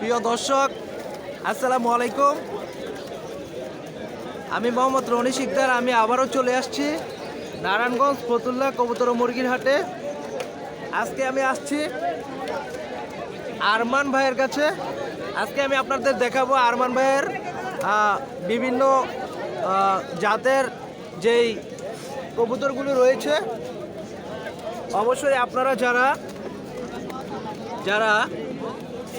প্রিয় দর্শক, আসসালামু আলাইকুম। আমি মোহাম্মদ রনি শিকদার, আমি আবারও চলে আসছি নারায়ণগঞ্জ ফতুল্লা কবুতর মুরগির হাটে। আজকে আমি আসছি আরমান ভাইয়ের কাছে। আজকে আমি আপনাদের দেখাবো আরমান ভাইয়ের বিভিন্ন জাতের যেই কবুতরগুলো রয়েছে। অবশ্যই আপনারা যারা যারা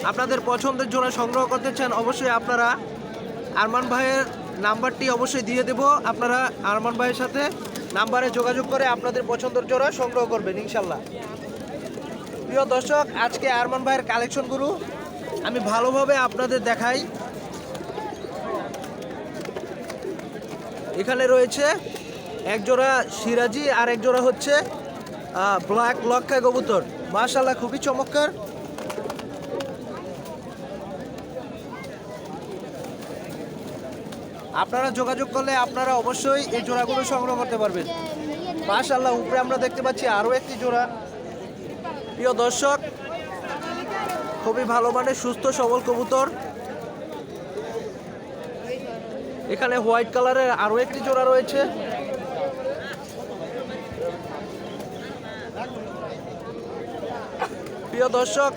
আপনাদের পছন্দের জোড়া সংগ্রহ করতে চান, অবশ্যই আপনারা আরমান ভাইয়ের নাম্বারটি অবশ্যই দিয়ে দেব। আপনারা আরমান ভাইয়ের সাথে নাম্বারে যোগাযোগ করে আপনাদের পছন্দের জোড়া সংগ্রহ করবেন, ইনশাল্লাহ। প্রিয় দর্শক, আজকে আরমান ভাইয়ের কালেকশনগুলো আমি ভালোভাবে আপনাদের দেখাই। এখানে রয়েছে একজোড়া সিরাজি আর একজোড়া হচ্ছে ব্ল্যাক লক্ষা কবুতর। মাশাল্লাহ খুবই চমৎকার। আপনারা যোগাযোগ করলে আপনারা অবশ্যই এই জোড়াগুলো সংগ্রহ করতে পারবেন। মাশাল্লাহ উপরে আমরা দেখতে পাচ্ছি আরও একটি জোড়া। প্রিয় দর্শক, খুবই ভালো মানে সুস্থ, সবল কবুতর। এখানে হোয়াইট কালারের আরও একটি জোড়া রয়েছে। প্রিয় দর্শক,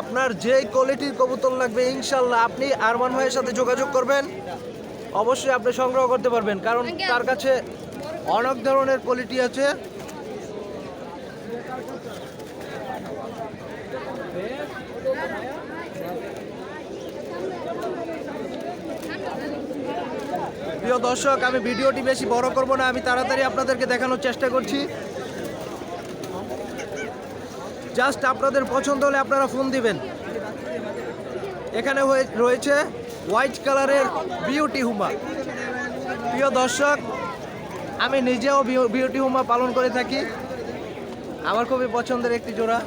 আপনার যে কোয়ালিটির কবুতর লাগবে ইনশাল্লাহ আপনি আরমান ভাইয়ের সাথে যোগাযোগ করবেন। অবশ্যই আপনি সংগ্রহ করতে পারবেন কারণ তার কাছে অনেক ধরনের কোয়ালিটি আছে। প্রিয় দর্শক আমি ভিডিওটি বেশি বড় করব না আমি তাড়াতাড়ি আপনাদেরকে দেখানোর চেষ্টা করছি। জাস্ট আপনাদের পছন্দ হলে আপনারা ফোন দিবেন। এখানে হয়ে- রয়েছে হোয়াইট কালারের বিউটি হুমা। প্রিয় দর্শক, আমি নিজেও বিউ- বিউটি হুমা পালন করে থাকি। আমার খুবই পছন্দের একটি জোড়া।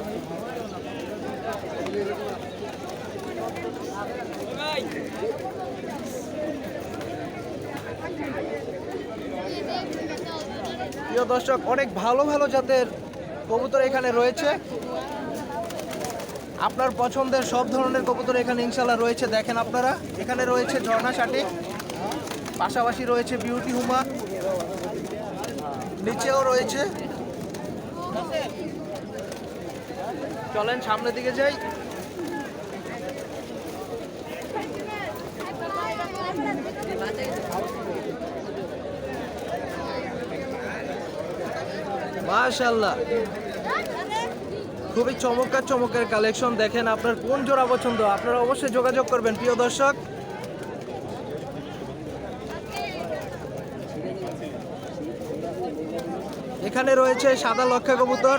প্রিয় দর্শক, অনেক ভালো ভালো জাতের কবুতর এখানে রয়েছে। আপনার পছন্দের সব ধরনের কবুতর এখানে ইনশাল্লাহ রয়েছে। দেখেন আপনারা, এখানে রয়েছে ঝর্ণা শাটি, পাশাপাশি রয়েছে বিউটি হুমা, নিচেও রয়েছে। চলেন সামনের দিকে যাই। মাশাল্লাহ খুবই চমৎকার চমৎকার কালেকশন দেখেন আপনার কোন জোড়া পছন্দ, আপনারা অবশ্যই যোগাযোগ করবেন, প্রিয় দর্শক। এখানে রয়েছে সাদা লক্ষা কবুতর।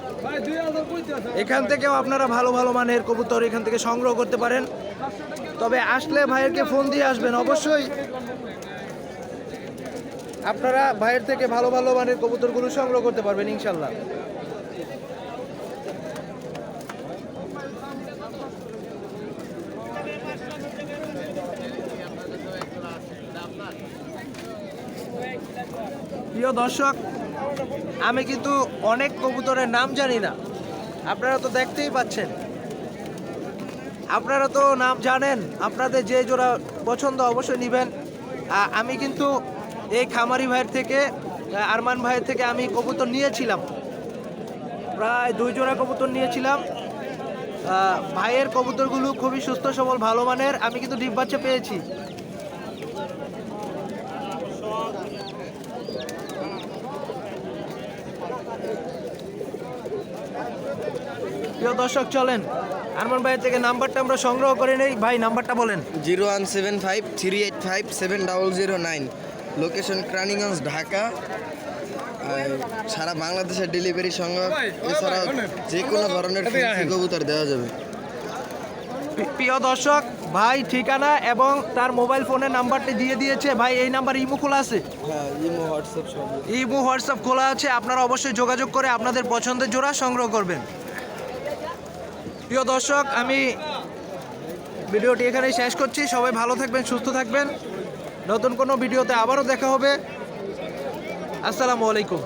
এখান থেকেও আপনারা ভালো ভালো মানের কবুতর এখান থেকে সংগ্রহ করতে পারেন। তবে আসলে ভাইয়েরকে ফোন দিয়ে আসবেন, অবশ্যই। আপনারা ভাইয়ের থেকে ভালো ভালো মানের কবুতরগুলো সংগ্রহ করতে পারবেন, ইনশাল্লাহ। প্রিয় দর্শক আমি কিন্তু অনেক কবুতরের নাম জানি না। আপনারা তো দেখতেই পাচ্ছেন। আপনারা তো নাম জানেন, আপনাদের যে জোড়া পছন্দ অবশ্যই নেবেন। আমি কিন্তু এই খামারি ভাইয়ের থেকে আরমান ভাইয়ের থেকে আমি কবুতর নিয়েছিলাম। প্রায় দুই জোড়া কবুতর নিয়েছিলাম। ভাইয়ের কবুতরগুলো খুবই সুস্থ, সবল, ভালো মানের। আমি কিন্তু ডিপ বাচ্চা পেয়েছি। প্রিয় দর্শক চলেন। আরমান ভাইয়ের থেকে নাম্বারটা আমরা সংগ্রহ করে নেই। ভাই নাম্বারটা বলেন। Zero one seven five three eight five seven double zero nine. Location Keraniganj Dhaka. আর সারা বাংলাদেশের ডেলিভারি সংগ্রহ এছাড়াও যে কোনো ধরনের কবুতর দেওয়া যাবে। প্রিয় দর্শক ভাই ঠিকানা এবং তার মোবাইল ফোনের নাম্বারটি দিয়ে দিয়েছে। ভাই এই নাম্বার ইমো খোলা আছে? হ্যাঁ ইমো হোয়াটসঅ্যাপ ইমো হোয়াটসঅ্যাপ খোলা আছে। আপনারা অবশ্যই যোগাযোগ করে আপনাদের পছন্দের জোড়া সংগ্রহ করবেন। প্রিয় দর্শক আমি ভিডিওটি এখানেই শেষ করছি। সবাই ভালো থাকবেন সুস্থ থাকবেন। নতুন কোনো ভিডিওতে আবারও দেখা হবে। আসসালামু আলাইকুম।